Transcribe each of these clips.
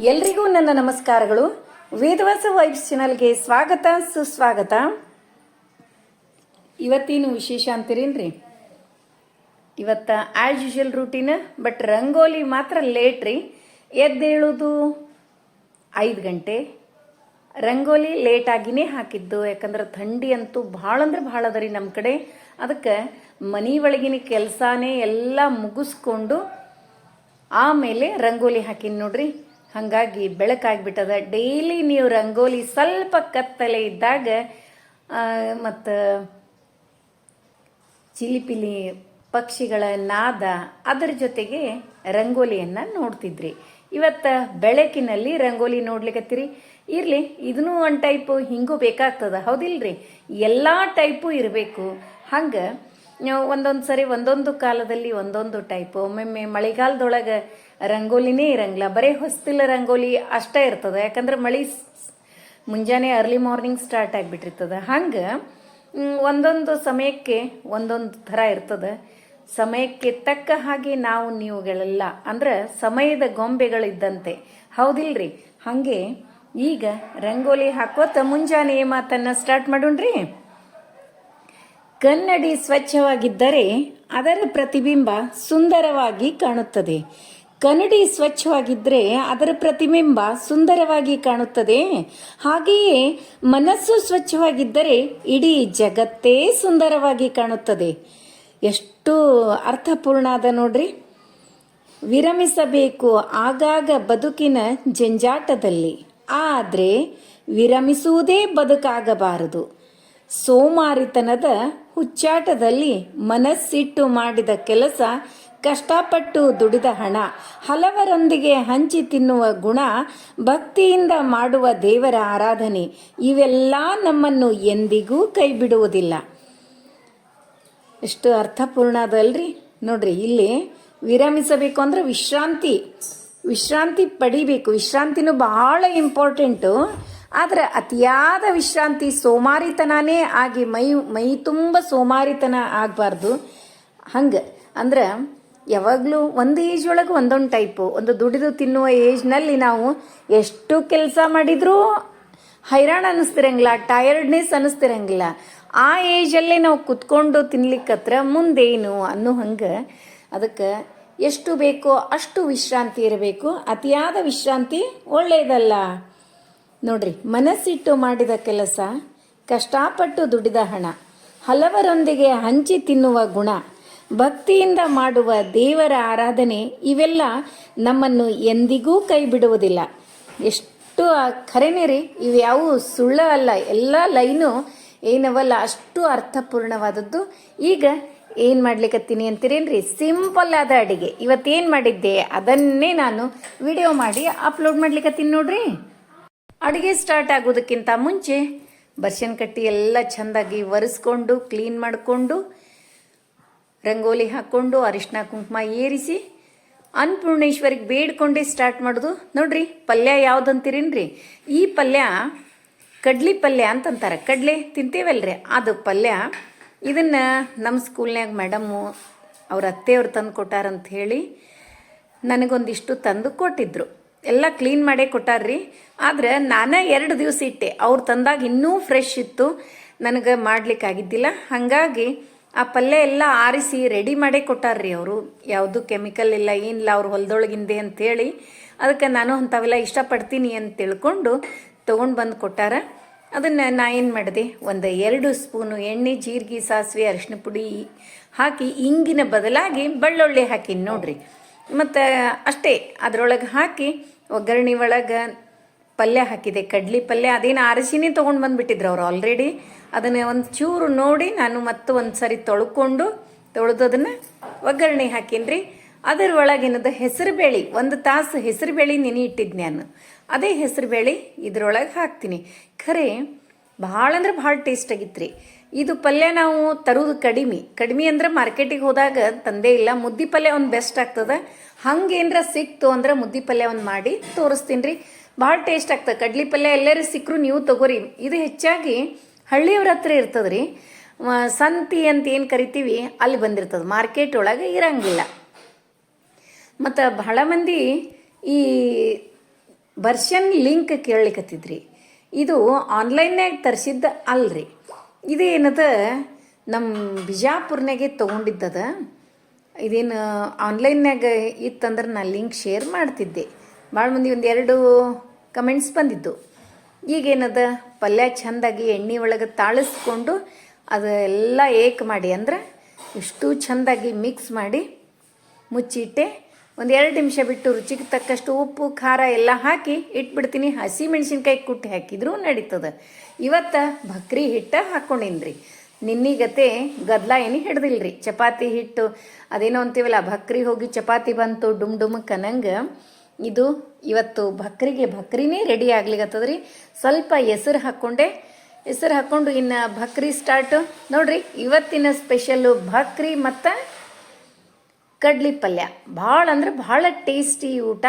ಎಲ್ರಿಗೂ ನನ್ನ ನಮಸ್ಕಾರಗಳು. ವೇದವಾಸ ವೈಬ್ಸ್ ಚಾನಲ್ಗೆ ಸ್ವಾಗತ, ಸುಸ್ವಾಗತ. ಇವತ್ತೇನು ವಿಶೇಷ ಅಂತೀರೇನ್ರಿ? ಇವತ್ತ as usual routine but rangoli ಮಾತ್ರ ಲೇಟ್ ರೀ. ಎದ್ದೇಳೋದು ಐದು ಗಂಟೆ. ರಂಗೋಲಿ ಲೇಟಾಗಿನೇ ಹಾಕಿದ್ದು, ಯಾಕಂದ್ರೆ ಥಂಡಿ ಅಂತೂ ಭಾಳ ಅಂದ್ರೆ ಭಾಳ ಅದ ರೀ ನಮ್ಮ ಕಡೆ. ಅದಕ್ಕೆ ಮನೆ ಒಳಗಿನ ಕೆಲಸನೇ ಎಲ್ಲ ಮುಗಿಸ್ಕೊಂಡು ಆಮೇಲೆ ರಂಗೋಲಿ ಹಾಕಿನಿ ನೋಡ್ರಿ. ಹಾಗಾಗಿ ಬೆಳಕಾಗ್ಬಿಟ್ಟದ ಡೈಲಿ ನೀವು ರಂಗೋಲಿ ಸ್ವಲ್ಪ ಕತ್ತಲೆ ಇದ್ದಾಗ ಮತ್ತು ಚಿಲಿಪಿಲಿ ಪಕ್ಷಿಗಳ ನಾದ ಅದರ ಜೊತೆಗೆ ರಂಗೋಲಿಯನ್ನು ನೋಡ್ತಿದ್ರಿ. ಇವತ್ತು ಬೆಳಕಿನಲ್ಲಿ ರಂಗೋಲಿ ನೋಡ್ಲಿಕತ್ತೀರಿ. ಇರಲಿ, ಇದನ್ನೂ ಒಂದು ಟೈಪು, ಹಿಂಗೂ ಬೇಕಾಗ್ತದ. ಹೌದಿಲ್ರಿ? ಎಲ್ಲ ಟೈಪು ಇರಬೇಕು. ಹಂಗೆ ಒಂದೊಂದು ಸರಿ ಒಂದೊಂದು ಕಾಲದಲ್ಲಿ ಒಂದೊಂದು ಟೈಪು. ಒಮ್ಮೊಮ್ಮೆ ಮಳೆಗಾಲದೊಳಗೆ ರಂಗೋಲಿನೇ ಇರಂಗಿಲ್ಲ ಬರೀ ಹೊಸ್ತಿಲ್ಲ ರಂಗೋಲಿ ಅಷ್ಟೇ ಇರ್ತದೆ. ಯಾಕಂದ್ರೆ ಮಳೆ ಮುಂಜಾನೆ ಅರ್ಲಿ ಮಾರ್ನಿಂಗ್ ಸ್ಟಾರ್ಟ್ ಆಗಿಬಿಟ್ಟಿರ್ತದೆ. ಹಂಗೆ ಒಂದೊಂದು ಸಮಯಕ್ಕೆ ಒಂದೊಂದು ಥರ ಇರ್ತದೆ. ಸಮಯಕ್ಕೆ ತಕ್ಕ ಹಾಗೆ ನಾವು ನೀವುಗಳೆಲ್ಲ, ಅಂದ್ರೆ ಸಮಯದ ಗೊಂಬೆಗಳಿದ್ದಂತೆ. ಹೌದಿಲ್ರಿ? ಹಾಗೆ ಈಗ ರಂಗೋಲಿ ಹಾಕೋತ ಮುಂಜಾನೆ ಮಾತನ್ನ ಸ್ಟಾರ್ಟ್ ಮಾಡೋಣ್ರಿ? ಕನ್ನಡಿ ಸ್ವಚ್ಛವಾಗಿದ್ದರೆ ಅದರ ಪ್ರತಿಬಿಂಬ ಸುಂದರವಾಗಿ ಕಾಣುತ್ತದೆ. ಕನ್ನಡಿ ಸ್ವಚ್ಛವಾಗಿದ್ದರೆ ಅದರ ಪ್ರತಿಬಿಂಬ ಸುಂದರವಾಗಿ ಕಾಣುತ್ತದೆ. ಹಾಗೆಯೇ ಮನಸ್ಸು ಸ್ವಚ್ಛವಾಗಿದ್ದರೆ ಇಡೀ ಜಗತ್ತೇ ಸುಂದರವಾಗಿ ಕಾಣುತ್ತದೆ. ಎಷ್ಟು ಅರ್ಥಪೂರ್ಣ ಅದ ನೋಡ್ರಿ. ವಿರಮಿಸಬೇಕು ಆಗಾಗ ಬದುಕಿನ ಜಂಜಾಟದಲ್ಲಿ. ಆದರೆ ವಿರಮಿಸುವುದೇ ಬದುಕಾಗಬಾರದು. ಸೋಮಾರಿತನದ ಹುಚ್ಚಾಟದಲ್ಲಿ ಮನಸ್ಸಿಟ್ಟು ಮಾಡಿದ ಕೆಲಸ ಕಷ್ಟಪಟ್ಟು ದುಡಿದ ಹಣ, ಹಲವರೊಂದಿಗೆ ಹಂಚಿ ತಿನ್ನುವ ಗುಣ, ಭಕ್ತಿಯಿಂದ ಮಾಡುವ ದೇವರ ಆರಾಧನೆ, ಇವೆಲ್ಲ ನಮ್ಮನ್ನು ಎಂದಿಗೂ ಕೈ ಬಿಡುವುದಿಲ್ಲ ಎಷ್ಟು ಅರ್ಥಪೂರ್ಣ ಅದಲ್ರಿ? ನೋಡ್ರಿ, ಇಲ್ಲಿ ವಿರಮಿಸಬೇಕು ಅಂದ್ರೆ ವಿಶ್ರಾಂತಿ ವಿಶ್ರಾಂತಿ ಪಡಿಬೇಕು. ವಿಶ್ರಾಂತಿನೂ ಬಹಳ ಇಂಪಾರ್ಟೆಂಟು. ಆದ್ರೆ ಅತಿಯಾದ ವಿಶ್ರಾಂತಿ ಸೋಮಾರಿತನನೇ ಆಗಿ ಮೈ ಮೈ ತುಂಬ ಸೋಮಾರಿತನ ಆಗಬಾರ್ದು. ಹಂಗೆ, ಅಂದ್ರೆ ಯಾವಾಗಲೂ ಒಂದು ಏಜ್ ಒಳಗೆ ಒಂದೊಂದು ಟೈಪು ಒಂದು ದುಡಿದು ತಿನ್ನುವ ಏಜ್ನಲ್ಲಿ ನಾವು ಎಷ್ಟು ಕೆಲಸ ಮಾಡಿದರೂ ಹೈರಾಣ ಅನ್ನಿಸ್ತಿರಂಗಿಲ್ಲ ಟಯರ್ಡ್ನೆಸ್ ಅನ್ನಿಸ್ತಿರಂಗಿಲ್ಲ ಆ ಏಜಲ್ಲೇ ನಾವು ಕುತ್ಕೊಂಡು ತಿನ್ಲಿಕ್ಕತ್ರ ಮುಂದೇನು ಅನ್ನೋ ಹಂಗೆ ಅದಕ್ಕೆ ಎಷ್ಟು ಬೇಕೋ ಅಷ್ಟು ವಿಶ್ರಾಂತಿ ಇರಬೇಕು. ಅತಿಯಾದ ವಿಶ್ರಾಂತಿ ಒಳ್ಳೆಯದಲ್ಲ ನೋಡ್ರಿ, ಮನಸ್ಸಿಟ್ಟು ಮಾಡಿದ ಕೆಲಸ, ಕಷ್ಟಪಟ್ಟು ದುಡಿದ ಹಣ, ಹಲವರೊಂದಿಗೆ ಹಂಚಿ ತಿನ್ನುವ ಗುಣ. ಭಕ್ತಿಯಿಂದ ಮಾಡುವ ದೇವರ ಆರಾಧನೆ ಇವೆಲ್ಲ ನಮ್ಮನ್ನು ಎಂದಿಗೂ ಕೈ ಬಿಡುವುದಿಲ್ಲ ಎಷ್ಟು ಖರೇನೆ ರೀ ಇವ್ಯಾವು ಸುಳ್ಳ ಅಲ್ಲ, ಎಲ್ಲ ಲೈನು ಏನವಲ್ಲ, ಅಷ್ಟು ಅರ್ಥಪೂರ್ಣವಾದದ್ದು. ಈಗ ಏನು ಮಾಡ್ಲಿಕ್ಕತ್ತೀನಿ ಅಂತೀರೇನ್ರಿ? ಸಿಂಪಲ್ ಆದ ಅಡಿಗೆ. ಇವತ್ತೇನು ಮಾಡಿದ್ದೆ? ಅದನ್ನೇ ನಾನು ವಿಡಿಯೋ ಮಾಡಿ ಅಪ್ಲೋಡ್ ಮಾಡ್ಲಿಕ್ಕತ್ತೀನಿ ನೋಡ್ರಿ. ಅಡುಗೆ ಸ್ಟಾರ್ಟ್ ಆಗೋದಕ್ಕಿಂತ ಮುಂಚೆ ಬರ್ಷನ್ ಕಟ್ಟಿ ಎಲ್ಲ ಚೆಂದಾಗಿ ಒರೆಸ್ಕೊಂಡು, ಕ್ಲೀನ್ ಮಾಡಿಕೊಂಡು ರಂಗೋಲಿ ಹಾಕ್ಕೊಂಡು ಅರಿಶಿನ ಕುಂಕುಮ ಏರಿಸಿ ಅನ್ನಪೂರ್ಣೇಶ್ವರಿಗೆ ಬೇಡ್ಕೊಂಡೆ ಸ್ಟಾರ್ಟ್ ಮಾಡೋದು. ನೋಡ್ರಿ, ಪಲ್ಯ ಯಾವ್ದಂತೀರೇನ್ರಿ? ಈ ಪಲ್ಯ ಕಡ್ಲಿ ಪಲ್ಯ ಅಂತಂತಾರೆ. ಕಡ್ಲೆ ತಿಂತೇವಲ್ರಿ. ಅದು ಪಲ್ಯ ಇದನ್ನು ನಮ್ಮ ಸ್ಕೂಲ್ನಾಗ ಮೇಡಮ್ಮು ಅವ್ರ ಅತ್ತೆಯವ್ರು ತಂದು ಕೊಟ್ಟಾರಂತ ಹೇಳಿ ನನಗೊಂದಿಷ್ಟು ತಂದು ಕೊಟ್ಟಿದ್ರು. ಎಲ್ಲ ಕ್ಲೀನ್ ಮಾಡೇ ಕೊಟ್ಟಾರ್ರಿ. ಆದ್ರೆ ನಾನೇ ಎರಡು ದಿವಸ ಇಟ್ಟೆ. ಅವ್ರು ತಂದಾಗ ಇನ್ನೂ ಫ್ರೆಶ್ ಇತ್ತು. ನನಗೆ ಮಾಡ್ಲಿಕ್ಕಾಗಿದ್ದಿಲ್ಲ. ಹಾಗಾಗಿ ಆ ಪಲ್ಯ ಎಲ್ಲ ಆರಿಸಿ ರೆಡಿ ಮಾಡೇ ಕೊಟ್ಟಾರ್ರಿ ಅವರು. ಯಾವುದು ಕೆಮಿಕಲ್ ಇಲ್ಲ, ಏನಿಲ್ಲ, ಅವ್ರು ಹೊಲದೊಳಗಿಂದೆ ಅಂತೇಳಿ. ಅದಕ್ಕೆ ನಾನು ಅಂಥವೆಲ್ಲ ಇಷ್ಟಪಡ್ತೀನಿ ಅಂತ ತಿಳ್ಕೊಂಡು ತೊಗೊಂಡು ಬಂದು ಕೊಟ್ಟಾರ. ಅದನ್ನು ನಾ ಏನು ಮಾಡಿದೆ? ಒಂದು ಎರಡು ಸ್ಪೂನು ಎಣ್ಣೆ, ಜೀರಿಗೆ, ಸಾಸಿವೆ ಅರಿಶಿನ ಪುಡಿ ಹಾಕಿ ಇಂಗಿನ ಬದಲಾಗಿ ಬೆಳ್ಳುಳ್ಳಿ ಹಾಕಿನಿ ನೋಡ್ರಿ. ಮತ್ತು ಅಷ್ಟೇ, ಅದರೊಳಗೆ ಹಾಕಿ ಒಗ್ಗರಣೆ ಒಳಗೆ ಪಲ್ಯ ಹಾಕಿದೆ, ಕಡ್ಲಿ ಪಲ್ಯ. ಅದೇನು ಅರಸಿನೇ ತೊಗೊಂಡು ಬಂದುಬಿಟ್ಟಿದ್ರು ಅವ್ರು ಆಲ್ರೆಡಿ ಅದನ್ನು ಒಂದು ಚೂರು ನೋಡಿ ನಾನು ಮತ್ತೆ ಒಂದು ಸರಿ ತೊಳ್ಕೊಂಡು ತೊಳೆದದನ್ನು ಒಗ್ಗರಣೆ ಹಾಕೀನಿ ಅದರ ಒಳಗೇನದು ಹೆಸರು ಬೇಳೆ ಒಂದು ತಾಸು ಹೆಸರು ಬೇಳೆ ನೆನೆ ಇಟ್ಟಿದ್ದೆ ನಾನು. ಅದೇ ಹೆಸರು ಬೇಳೆ ಇದ್ರೊಳಗೆ ಹಾಕ್ತೀನಿ. ಖರೆ, ಭಾಳ ಅಂದ್ರೆ ಭಾಳ ಟೇಸ್ಟ್ ಆಗಿತ್ತು ರೀ ಇದು ಪಲ್ಯ ನಾವು ತರೋದು ಕಡಿಮೆ. ಕಡಿಮೆ ಅಂದ್ರೆ ಮಾರ್ಕೆಟಿಗೆ ಹೋದಾಗ ತಂದೆ ಇಲ್ಲ. ಮುದ್ದಿ ಪಲ್ಯ ಒಂದು ಬೆಸ್ಟ್ ಆಗ್ತದೆ. ಹಂಗೇನ್ರ ಸಿಕ್ತು ಅಂದ್ರೆ ಮುದ್ದಿ ಪಲ್ಯ ಒಂದು ಮಾಡಿ ತೋರಿಸ್ತೀನಿ ರೀ ಭಾಳ ಟೇಸ್ಟ್ ಆಗ್ತದೆ. ಕಡ್ಲಿ ಪಲ್ಯ ಎಲ್ಲರೂ ಸಿಕ್ಕರು ನೀವು ತಗೋರಿ. ಇದು ಹೆಚ್ಚಾಗಿ ಹಳ್ಳಿಯವ್ರ ಹತ್ರ ಇರ್ತದೆ ರೀ ಸಂತಿ ಅಂತ ಏನು ಕರಿತೀವಿ, ಅಲ್ಲಿ ಬಂದಿರ್ತದೆ. ಮಾರ್ಕೆಟ್ ಒಳಗೆ ಇರಂಗಿಲ್ಲ. ಮತ್ತು ಬಹಳ ಮಂದಿ ಈ ಬರ್ಷನ್ ಲಿಂಕ್ ಕೇಳಲಿಕ್ಕತ್ತಿದ್ರಿ ಇದು ಆನ್ಲೈನ್ನಾಗ ತರಿಸಿದ್ದ ಅಲ್ರಿ. ಏನದ ನಮ್ಮ ಬಿಜಾಪುರ್ನಾಗೆ ತೊಗೊಂಡಿದ್ದದ. ಇದೇನು ಆನ್ಲೈನ್ನಾಗ ಇತ್ತಂದ್ರೆ ನಾನು ಲಿಂಕ್ ಶೇರ್ ಮಾಡ್ತಿದ್ದೆ. ಭಾಳ ಮಂದಿ ಒಂದು ಎರಡು ಕಮೆಂಟ್ಸ್ ಬಂದಿದ್ದು. ಈಗೇನದ? ಪಲ್ಯ ಚಂದಾಗಿ ಎಣ್ಣೆ ಒಳಗೆ ತಾಳಿಸ್ಕೊಂಡು ಅದು ಎಲ್ಲ ಏಕ್ ಮಾಡಿ ಅಂದ್ರೆ ಇಷ್ಟು ಚಂದಾಗಿ ಮಿಕ್ಸ್ ಮಾಡಿ ಮುಚ್ಚಿಟ್ಟೆ. ಒಂದು ಎರಡು ನಿಮಿಷ ಬಿಟ್ಟು ರುಚಿಗೆ ತಕ್ಕಷ್ಟು ಉಪ್ಪು, ಖಾರ ಎಲ್ಲ ಹಾಕಿ ಇಟ್ಬಿಡ್ತೀನಿ. ಹಸಿ ಮೆಣಸಿನ್ಕಾಯಿ ಕುಟ್ಟಿ ಹಾಕಿದ್ರೂ ನಡೀತದೆ. ಇವತ್ತು ಭಕ್ರಿ ಹಿಟ್ಟ ಹಾಕ್ಕೊಂಡಿನ್ರಿ ನಿನ್ನಿಗತೆ ಗದ್ಲ ಏನು ರೀ ಚಪಾತಿ ಹಿಟ್ಟು, ಅದೇನೋ ಅಂತೀವಲ್ಲ, ಭಕ್ರಿ ಹೋಗಿ ಚಪಾತಿ ಬಂತು, ಡುಮ್ ಡುಮ್ ಕನಂಗೆ. ಇದು ಇವತ್ತು ಭಕ್ರಿಗೆ, ಭಕ್ರಿನೇ ರೆಡಿ ಆಗ್ಲಿಕತ್ತದ್ರಿ. ಸ್ವಲ್ಪ ಹೆಸರು ಹಾಕ್ಕೊಂಡೆ ಹೆಸರು ಹಾಕ್ಕೊಂಡು ಇನ್ನು ಭಕ್ರಿ ಸ್ಟಾರ್ಟು ನೋಡ್ರಿ, ಇವತ್ತಿನ ಸ್ಪೆಷಲ್ಲು ಭಕ್ರಿ ಮತ್ತು ಕಡ್ಲಿ ಪಲ್ಯ. ಭಾಳ ಅಂದ್ರೆ ಭಾಳ ಟೇಸ್ಟಿ ಊಟ.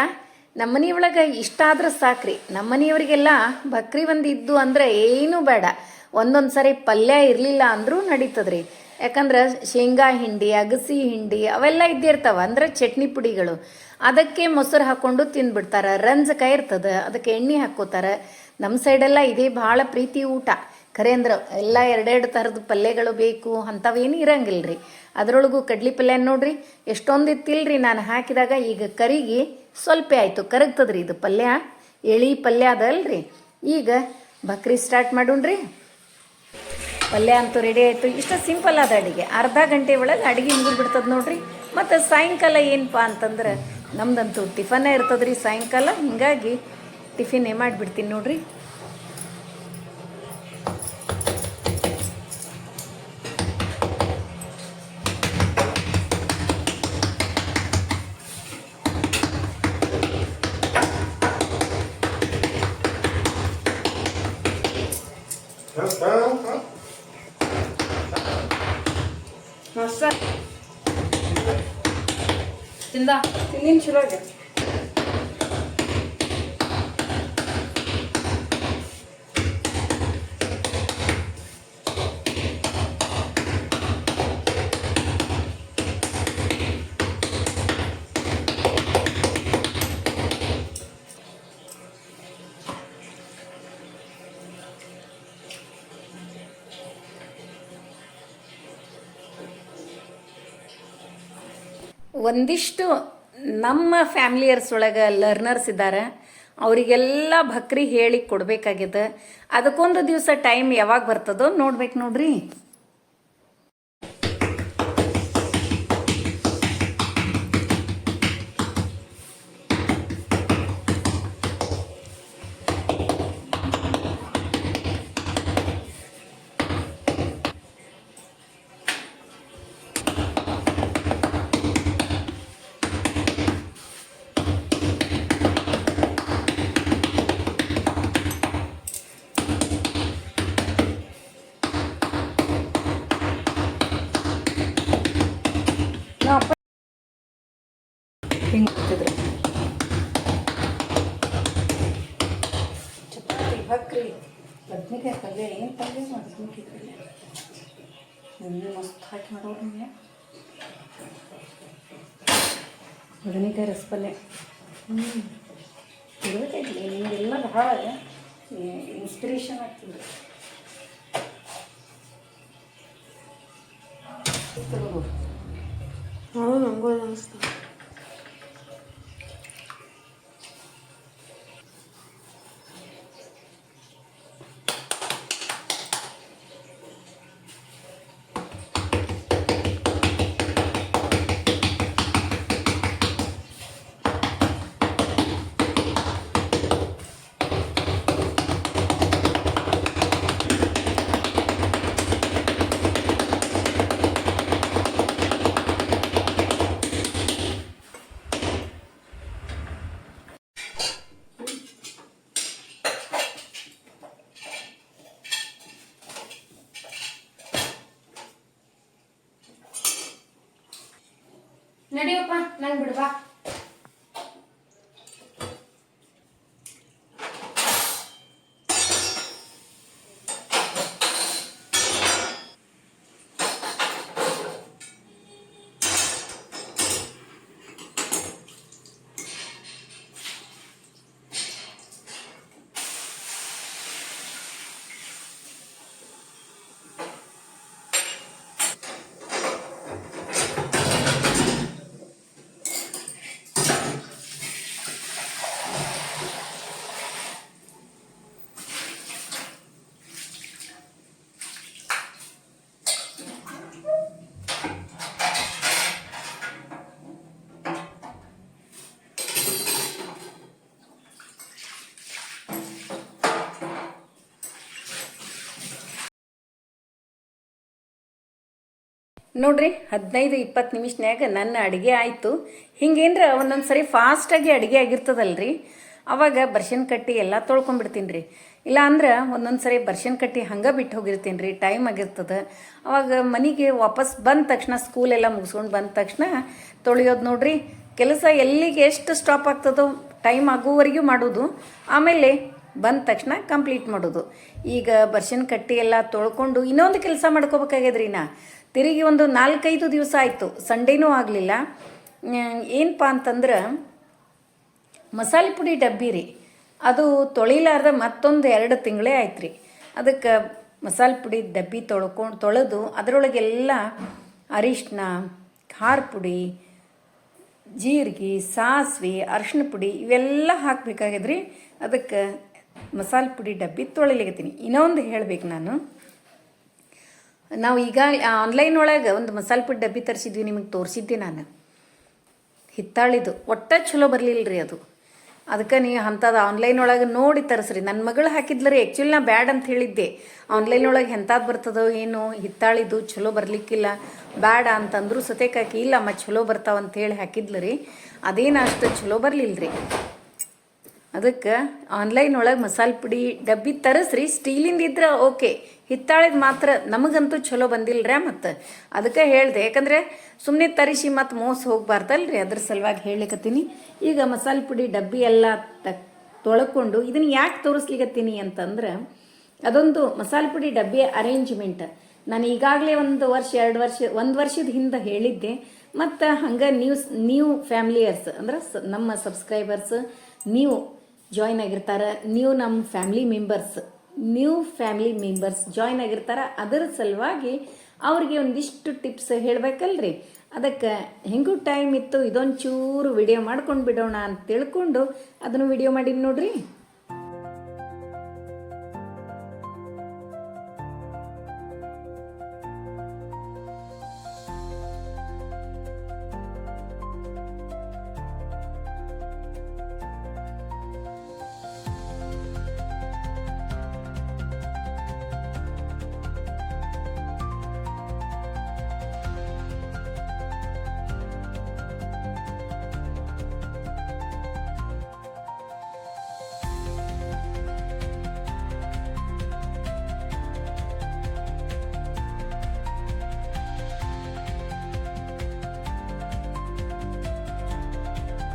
ನಮ್ಮ ಒಳಗೆ ಇಷ್ಟ ಆದ್ರೆ ಸಾಕ್ರಿ. ನಮ್ಮ ಮನೆಯವರಿಗೆಲ್ಲ ಬಕ್ರಿ ಒಂದು ಇದ್ದು ಅಂದ್ರೆ ಏನೂ ಬೇಡ. ಒಂದೊಂದು ಸರಿ ಪಲ್ಯ ಇರಲಿಲ್ಲ ಅಂದರೂ ನಡೀತದ್ರಿ. ಯಾಕಂದ್ರೆ ಶೇಂಗಾ ಹಿಂಡಿ, ಅಗಸಿ ಹಿಂಡಿ ಅವೆಲ್ಲ ಇದ್ದಿರ್ತಾವ. ಅಂದ್ರೆ ಚಟ್ನಿ ಪುಡಿಗಳು. ಅದಕ್ಕೆ ಮೊಸರು ಹಾಕೊಂಡು ತಿಂದ್ಬಿಡ್ತಾರೆ. ರಂಜಕ ಇರ್ತದೆ, ಅದಕ್ಕೆ ಎಣ್ಣೆ ಹಾಕ್ಕೋತಾರೆ. ನಮ್ಮ ಸೈಡೆಲ್ಲ ಇದೇ ಭಾಳ ಪ್ರೀತಿ ಊಟ. ಖರೆ ಅಂದ್ರೆ, ಎಲ್ಲ ಎರಡೆರಡು ಥರದ ಪಲ್ಯಗಳು ಬೇಕು, ಅಂಥವೇನು ಇರಂಗಿಲ್ಲ ರೀ ಅದರೊಳಗೂ ಕಡ್ಲಿ ಪಲ್ಯ ನೋಡ್ರಿ ಎಷ್ಟೊಂದು ಇತ್ತಿಲ್ರಿ ನಾನು ಹಾಕಿದಾಗ. ಈಗ ಕರಿಗೆ ಸ್ವಲ್ಪ ಆಯಿತು, ಕರಗ್ತದ್ರಿ ಇದು ಪಲ್ಯ. ಎಳಿ ಪಲ್ಯ ಅದಲ್ರಿ. ಈಗ ಬಕ್ರಿ ಸ್ಟಾರ್ಟ್ ಮಾಡೋಣ್ರಿ. ಪಲ್ಯ ಅಂತೂ ರೆಡಿ ಆಯಿತು. ಇಷ್ಟು ಸಿಂಪಲ್ ಆದ ಅಡುಗೆ. ಅರ್ಧ ಗಂಟೆ ಒಳಗೆ ಅಡುಗೆ ಮುಗಿದ್ಬಿಡ್ತದೆ ನೋಡ್ರಿ. ಮತ್ತು ಸಾಯಂಕಾಲ ಏನಪ್ಪ ಅಂತಂದ್ರೆ ನಮ್ದಂತೂ ಟಿಫನ್ನೇ ಇರ್ತದ್ರಿ ಸಾಯಂಕಾಲ ಹಿಂಗಾಗಿ ಟಿಫಿನೇ ಮಾಡಿಬಿಡ್ತೀನಿ ನೋಡ್ರಿ. ಸರ್. ತಿಂದ. ತಿಂದಿನ ಚಲೋ ಇದೆ ಒಂದಿಷ್ಟು ನಮ್ಮ ಫ್ಯಾಮಿಲಿಯರ್ಸ್ ಒಳಗೆ ಲರ್ನರ್ಸ್ ಇದ್ದಾರೆ. ಅವರಿಗೆಲ್ಲ ಭಕ್ರಿ ಹೇಳಿ ಕೊಡಬೇಕಾಗ್ಯದ ಅದಕ್ಕೊಂದು ದಿವಸ ಟೈಮ್ ಯಾವಾಗ ಬರ್ತದೋ ನೋಡ್ಬೇಕು ನೋಡ್ರಿ. ರಸಪಲ್ಯ ಹ್ಞೂ ಇರಬೇಕೈತಿ ನಿಮಗೆಲ್ಲ ಭಾಳ ಇನ್ಸ್ಪಿರೇಷನ್ ತಗೋಬೋದು ಹೌದು ನಂಗೂ ಅನಿಸ್ತು. ನೋಡ್ರಿ, ಹದಿನೈದು ಇಪ್ಪತ್ತು ನಿಮಿಷನ್ಯಾಗ ನನ್ನ ಅಡುಗೆ ಆಯಿತು. ಹಿಂಗೇನ್ರ ಒಂದೊಂದು ಸರಿ ಫಾಸ್ಟಾಗಿ ಅಡುಗೆ ಆಗಿರ್ತದಲ್ರಿ? ಅವಾಗ ಬರ್ಷನ್ ಕಟ್ಟಿ ಎಲ್ಲ ತೊಳ್ಕೊಂಡ್ಬಿಡ್ತೀನಿ ರೀ ಇಲ್ಲ ಅಂದ್ರೆ ಒಂದೊಂದು ಸರಿ ಬರ್ಶನ್ ಕಟ್ಟಿ ಹಂಗೆ ಬಿಟ್ಟು ಹೋಗಿರ್ತೀನಿ ರೀ ಟೈಮ್ ಆಗಿರ್ತದೆ. ಅವಾಗ ಮನೆಗೆ ವಾಪಸ್ ಬಂದ ತಕ್ಷಣ ಸ್ಕೂಲೆಲ್ಲ ಮುಗಿಸ್ಕೊಂಡು ಬಂದ ತಕ್ಷಣ ತೊಳೆಯೋದು ನೋಡ್ರಿ. ಕೆಲಸ ಎಲ್ಲಿಗೆ ಎಷ್ಟು ಸ್ಟಾಪ್ ಆಗ್ತದೋ ಟೈಮ್ ಆಗುವವರೆಗೂ ಮಾಡೋದು. ಆಮೇಲೆ ಬಂದ ತಕ್ಷಣ ಕಂಪ್ಲೀಟ್ ಮಾಡೋದು. ಈಗ ಬರ್ಷನ್ ಕಟ್ಟಿ ಎಲ್ಲ ತೊಳ್ಕೊಂಡು ಇನ್ನೊಂದು ಕೆಲಸ ಮಾಡ್ಕೋಬೇಕಾಗ್ಯದ್ರಿ ನಾ ತಿರುಗಿ ಒಂದು ನಾಲ್ಕೈದು ದಿವಸ ಆಯಿತು. ಸಂಡೇನೂ ಆಗಲಿಲ್ಲ. ಏನಪ್ಪ ಅಂತಂದ್ರೆ ಮಸಾಲೆ ಪುಡಿ ಡಬ್ಬಿ ರೀ. ಅದು ತೊಳಿಲಾರ್ದ ಮತ್ತೊಂದು ಎರಡು ತಿಂಗಳೇ ಆಯ್ತು ರೀ ಅದಕ್ಕೆ ಮಸಾಲೆ ಪುಡಿ ಡಬ್ಬಿ ತೊಳ್ಕೊಂಡು ತೊಳೆದು ಅದರೊಳಗೆಲ್ಲ ಅರಿಶಿನ ಖಾರ ಪುಡಿ, ಜೀರಿಗೆ, ಸಾಸಿವೆ ಅರಿಶಿನ ಪುಡಿ ಇವೆಲ್ಲ ಹಾಕ್ಬೇಕಾಗಿದ್ರಿ ಅದಕ್ಕೆ ಮಸಾಲೆ ಪುಡಿ ಡಬ್ಬಿ ತೊಳಿಲಿಗತ್ತೀನಿ ಇನ್ನೊಂದು ಹೇಳ್ಬೇಕು ನಾನು. ನಾವು ಈಗ ಆನ್ಲೈನ್ ಒಳಗೆ ಒಂದು ಮಸಾಲೆ ಪುಡಿ ಡಬ್ಬಿ ತರಿಸಿದ್ವಿ, ನಿಮಗೆ ತೋರಿಸಿದ್ದೆ ನಾನು. ಹಿತ್ತಾಳಿದು. ಒಟ್ಟ ಚಲೋ ಬರಲಿಲ್ಲ ರೀ ಅದು. ಅದಕ್ಕೆ ನೀವು ಅಂಥದ್ದು ಆನ್ಲೈನ್ ಒಳಗೆ ನೋಡಿ ತರಿಸ್ರಿ. ನನ್ನ ಮಗಳು ಹಾಕಿದ್ಲು ರೀ ಆ್ಯಕ್ಚುಲಿ ನಾ ಬ್ಯಾಡ್ ಅಂತ ಹೇಳಿದ್ದೆ. ಆನ್ಲೈನ್ ಒಳಗೆ ಎಂಥದ್ದು ಬರ್ತದೋ ಏನು, ಹಿತ್ತಾಳಿದು ಚಲೋ ಬರಲಿಕ್ಕಿಲ್ಲ. ಬ್ಯಾಡ ಅಂತಂದ್ರು ಸತೇಕಾಕಿ ಇಲ್ಲಮ್ಮ ಚಲೋ ಬರ್ತಾವಂತ ಹೇಳಿ ಹಾಕಿದ್ಲು ರೀ ಅದೇನು ಅಷ್ಟು ಚಲೋ ಬರಲಿಲ್ಲ ರೀ ಅದಕ್ಕೆ ಆನ್ಲೈನ್ ಒಳಗೆ ಮಸಾಲೆ ಪುಡಿ, ಡಬ್ಬಿ ತರಿಸ್ರಿ ಸ್ಟೀಲಿಂದ ಇದ್ರೆ ಓಕೆ ಹಿತ್ತಾಳಿದ ಮಾತ್ರ ನಮಗಂತೂ ಚಲೋ ಬಂದಿಲ್ಲರ ಮತ್ತು. ಅದಕ್ಕೆ ಹೇಳಿದೆ, ಯಾಕಂದರೆ ಸುಮ್ಮನೆ ತರಿಸಿ ಮತ್ತು ಮೋಸ ಹೋಗ್ಬಾರ್ದಲ್ರಿ, ಅದ್ರ ಸಲುವಾಗಿ ಹೇಳಿಕತ್ತೀನಿ ಈಗ ಮಸಾಲೆ ಪುಡಿ, ಡಬ್ಬಿ ಎಲ್ಲ ತಕ್, ತೊಳ್ಕೊಂಡು ಇದನ್ನು ಯಾಕೆ ತೋರಿಸ್ಲಿಕತ್ತೀನಿ ಅಂತಂದ್ರೆ, ಅದೊಂದು ಮಸಾಲೆ ಪುಡಿ, ಡಬ್ಬಿ ಅರೇಂಜ್ಮೆಂಟ್ ನಾನು ಈಗಾಗಲೇ ಒಂದು ವರ್ಷ, ಎರಡು ವರ್ಷ, ಒಂದು ವರ್ಷದ ಹಿಂದೆ ಹೇಳಿದ್ದೆ. ಮತ್ತು ಹಂಗೆ ನ್ಯೂಸ್ ನ್ಯೂ ಫ್ಯಾಮಿಲಿಯರ್ಸ್ ಅಂದ್ರೆ ನಮ್ಮ ಸಬ್ಸ್ಕ್ರೈಬರ್ಸ್ ನೀವು ಜಾಯ್ನ್ ಆಗಿರ್ತಾರೆ ನೀವು ನಮ್ಮ family members new family members join ಆಗಿರ್ತಾರೆ, ಅದರ ಸಲುವಾಗಿ ಅವ್ರಿಗೆ ಒಂದಿಷ್ಟು ಟಿಪ್ಸ್ ಹೇಳಬೇಕಲ್ರಿ. ಅದಕ್ಕೆ ಹೆಂಗೂ ಟೈಮ್ ಇತ್ತು ಇದೊಂದು ಚೂರು ವಿಡಿಯೋ ಮಾಡ್ಕೊಂಡು ಬಿಡೋಣ ಅಂತ ತಿಳ್ಕೊಂಡು ಅದನ್ನು ವಿಡಿಯೋ ಮಾಡೀನಿ ನೋಡ್ರಿ.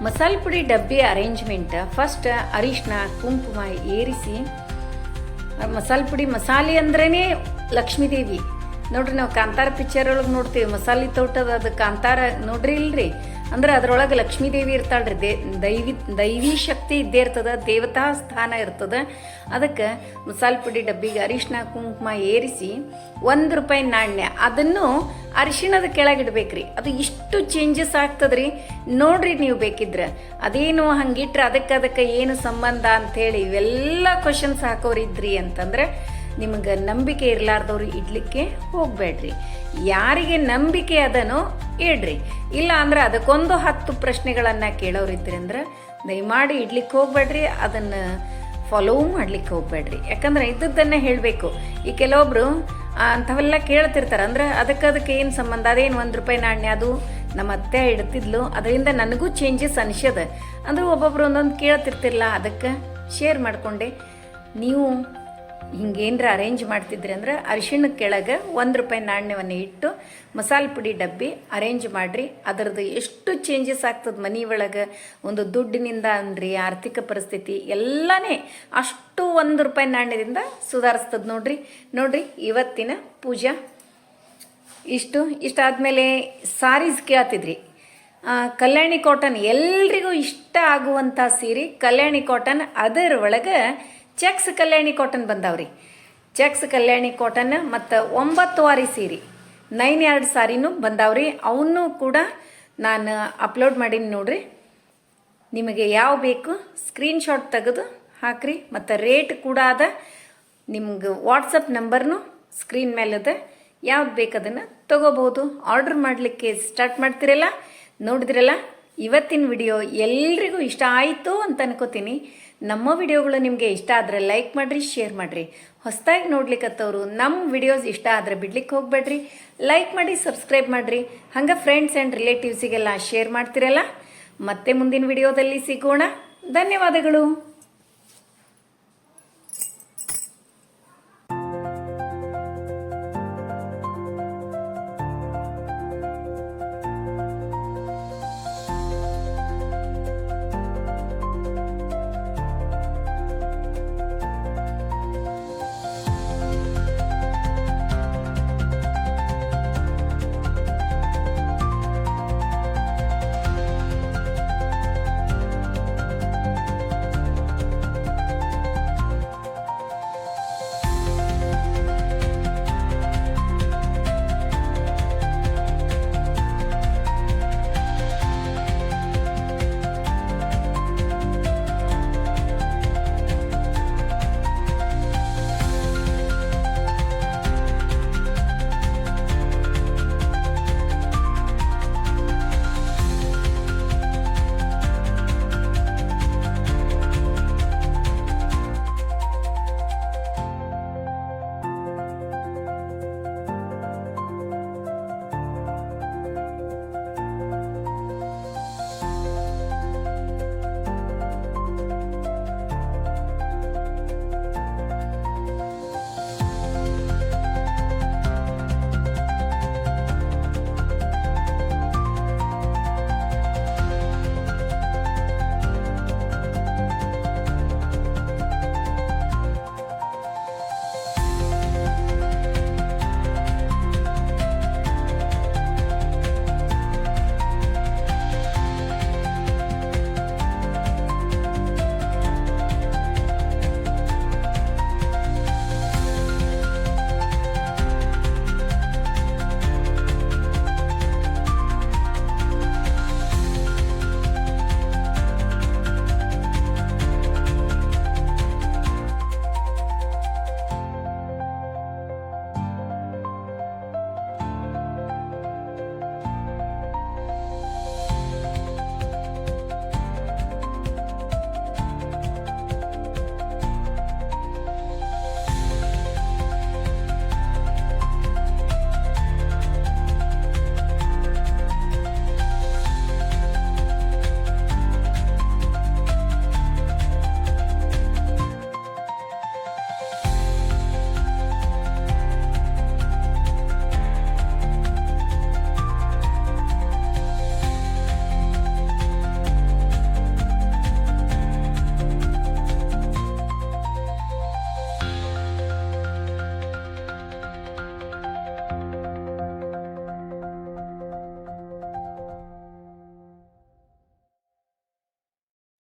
ಮಸಾಲೆ ಪುಡಿ ಡಬ್ಬಿ ಅರೇಂಜ್ಮೆಂಟ್. ಫಸ್ಟ್ ಅರಿಶಿನ ಕುಂಕುಮ ಏರಿಸಿ. ಮಸಾಲೆ ಪುಡಿ ಮಸಾಲೆ ಅಂದ್ರೇ ಲಕ್ಷ್ಮೀದೇವಿ ನೋಡ್ರಿ ನಾವು ಕಾಂತಾರ ಪಿಕ್ಚರ್ ಒಳಗೆ ನೋಡ್ತೀವಿ. ಮಸಾಲೆ ತೋಟದ ಅದು ಕಾಂತಾರ ನೋಡ್ರಿ ಇಲ್ರಿ? ಅಂದ್ರೆ ಅದ್ರೊಳಗೆ ಲಕ್ಷ್ಮೀದೇವಿ ಇರ್ತಾಳ್ರಿ, ದೇ, ದೈವಿ ದೈವಿ ಶಕ್ತಿ ಇದ್ದೇ ಇರ್ತದ, ದೇವತಾ ಸ್ಥಾನ ಇರ್ತದ. ಅದಕ್ಕೆ ಮಸಾಲೆ ಪುಡಿ ಡಬ್ಬಿಗೆ ಅರಿಶಿನ ಕುಂಕುಮ ಏರಿಸಿ ಒಂದು ರೂಪಾಯಿ ನಾಣ್ಯ. ಅದನ್ನು ಅರಿಶಿಣದ ಕೆಳಗಿಡ್ಬೇಕ್ರಿ ಅದು ಇಷ್ಟು ಚೇಂಜಸ್ ಆಗ್ತದ್ರಿ. ನೋಡ್ರಿ ನೀವು ಬೇಕಿದ್ರೆ. ಅದೇನು ಹಂಗಿಟ್ರೆ ಅದಕ್ಕೆ ಅದಕ್ಕೆ ಏನು ಸಂಬಂಧ ಅಂಥೇಳಿ ಇವೆಲ್ಲ ಕ್ವಶನ್ಸ್ ಹಾಕೋರಿದ್ರಿ ಅಂತಂದ್ರೆ ನಿಮಗೆ ನಂಬಿಕೆ ಇರಲಾರ್ದವ್ರು ಇಡ್ಲಿಕ್ಕೆ ಹೋಗಬೇಡ್ರಿ. ಯಾರಿಗೆ ನಂಬಿಕೆ ಅದನೋ ಇಡ್ರಿ. ಇಲ್ಲ ಅಂದ್ರೆ ಅದಕ್ಕೊಂದು ಹತ್ತು ಪ್ರಶ್ನೆಗಳನ್ನು ಕೇಳೋರಿದ್ರಿ ಅಂದ್ರೆ ದಯಮಾಡಿ ಇಡ್ಲಿಕ್ಕೆ ಹೋಗಬೇಡ್ರಿ, ಅದನ್ನು ಫಾಲೋ ಮಾಡ್ಲಿಕ್ಕೆ ಹೋಗ್ಬೇಡ್ರಿ. ಯಾಕಂದ್ರೆ ಇದ್ದದ್ದನ್ನೇ ಹೇಳಬೇಕು. ಈ ಕೆಲವೊಬ್ರು ಅಂಥವೆಲ್ಲ ಕೇಳ್ತಿರ್ತಾರೆ. ಅಂದ್ರೆ ಅದಕ್ಕೆ ಅದಕ್ಕೆ ಏನು ಸಂಬಂಧ? ಅದೇನು ಒಂದು ರೂಪಾಯಿ ನಾಣ್ಯ ಅದು? ನಮ್ಮ ಅತ್ತೆ ಇಡ್ತಿದ್ಲು, ಅದರಿಂದ ನನಗೂ ಚೇಂಜಸ್ ಅನಿಸ್ಯದ. ಅಂದ್ರೆ ಒಬ್ಬೊಬ್ರು ಒಂದೊಂದು ಕೇಳ್ತಿರ್ತಿರಲ್ಲ ಅದಕ್ಕೆ ಶೇರ್ ಮಾಡಿಕೊಂಡೆ. ನೀವು ಹಿಂಗೇನ್ರ ಅರೇಂಜ್ ಮಾಡ್ತಿದ್ರಿ ಅಂದ್ರೆ ಅರಿಶಿಣ ಕೆಳಗೆ ಒಂದು ರೂಪಾಯಿ ನಾಣ್ಯವನ್ನು ಇಟ್ಟು ಮಸಾಲೆ ಪುಡಿ ಡಬ್ಬಿ ಅರೇಂಜ್ ಮಾಡಿರಿ. ಅದರದ್ದು ಎಷ್ಟು ಚೇಂಜಸ್ ಆಗ್ತದೆ ಮನೆ ಒಳಗೆ, ಒಂದು ದುಡ್ಡಿನಿಂದ ಅಂದ್ರಿ ಆರ್ಥಿಕ ಪರಿಸ್ಥಿತಿ ಎಲ್ಲನೇ ಅಷ್ಟು ಒಂದು ರೂಪಾಯಿ ನಾಣ್ಯದಿಂದ ಸುಧಾರಿಸ್ತದೆ ನೋಡ್ರಿ. ನೋಡ್ರಿ ಇವತ್ತಿನ ಪೂಜಾ. ಇಷ್ಟು ಇಷ್ಟಾದಮೇಲೆ ಸಾರೀಸ್ ಕೇಳ್ತಿದ್ರಿ. ಕಲ್ಯಾಣಿ ಕಾಟನ್ ಎಲ್ರಿಗೂ ಇಷ್ಟ ಆಗುವಂಥ ಸೀರೆ ಕಲ್ಯಾಣಿ ಕಾಟನ್ ಅದರ ಒಳಗೆ ಚೆಕ್ಸ್ ಕಲ್ಯಾಣಿ ಕಾಟನ್ ಬಂದಾವ್ರಿ. ಚೆಕ್ಸ್ ಕಲ್ಯಾಣಿ ಕಾಟನ್ ಮತ್ತು ಒಂಬತ್ತು ವಾರಿ ಸೀರೆ, ನೈನ್ ಎರಡು ಸಾರಿನೂ ಬಂದಾವ್ರಿ. ಅವನ್ನೂ ಕೂಡ ನಾನು ಅಪ್ಲೋಡ್ ಮಾಡೀನಿ ನೋಡ್ರಿ. ನಿಮಗೆ ಯಾವ ಬೇಕು ಸ್ಕ್ರೀನ್ಶಾಟ್ ತೆಗೆದು ಹಾಕ್ರಿ. ಮತ್ತು ರೇಟ್ ಕೂಡ ಅದ. ನಿಮ್ಗೆ ವಾಟ್ಸಪ್ ನಂಬರ್ನು ಸ್ಕ್ರೀನ್ ಮೇಲೆ ಅದ. ಯಾವ್ದು ಬೇಕು ಅದನ್ನು ತೊಗೋಬೋದು ಆರ್ಡ್ರ್ ಮಾಡಲಿಕ್ಕೆ ಸ್ಟಾರ್ಟ್ ಮಾಡ್ತಿರಲ್ಲ, ನೋಡಿದ್ರಲ್ಲ? ಇವತ್ತಿನ ವಿಡಿಯೋ ಎಲ್ರಿಗೂ ಇಷ್ಟ ಆಯಿತು ಅಂತ ಅನ್ಕೋತೀನಿ. ನಮ್ಮ ವಿಡಿಯೋಗಳು ನಿಮಗೆ ಇಷ್ಟ ಆದರೆ ಲೈಕ್ ಮಾಡಿರಿ ಶೇರ್ ಮಾಡಿರಿ. ಹೊಸದಾಗಿ ನೋಡ್ಲಿಕ್ಕತ್ತವರು ನಮ್ಮ ವಿಡಿಯೋಸ್ ಇಷ್ಟ ಆದರೆ ಬಿಡ್ಲಿಕ್ಕೆ ಹೋಗ್ಬೇಡ್ರಿ. ಲೈಕ್ ಮಾಡಿ ಸಬ್ಸ್ಕ್ರೈಬ್ ಮಾಡಿರಿ. ಹಂಗೆ ಫ್ರೆಂಡ್ಸ್ ಆ್ಯಂಡ್ ರಿಲೇಟಿವ್ಸಿಗೆಲ್ಲ ಶೇರ್ ಮಾಡ್ತಿರಲ್ಲ? ಮತ್ತೆ ಮುಂದಿನ ವಿಡಿಯೋದಲ್ಲಿ ಸಿಗೋಣ. ಧನ್ಯವಾದಗಳು.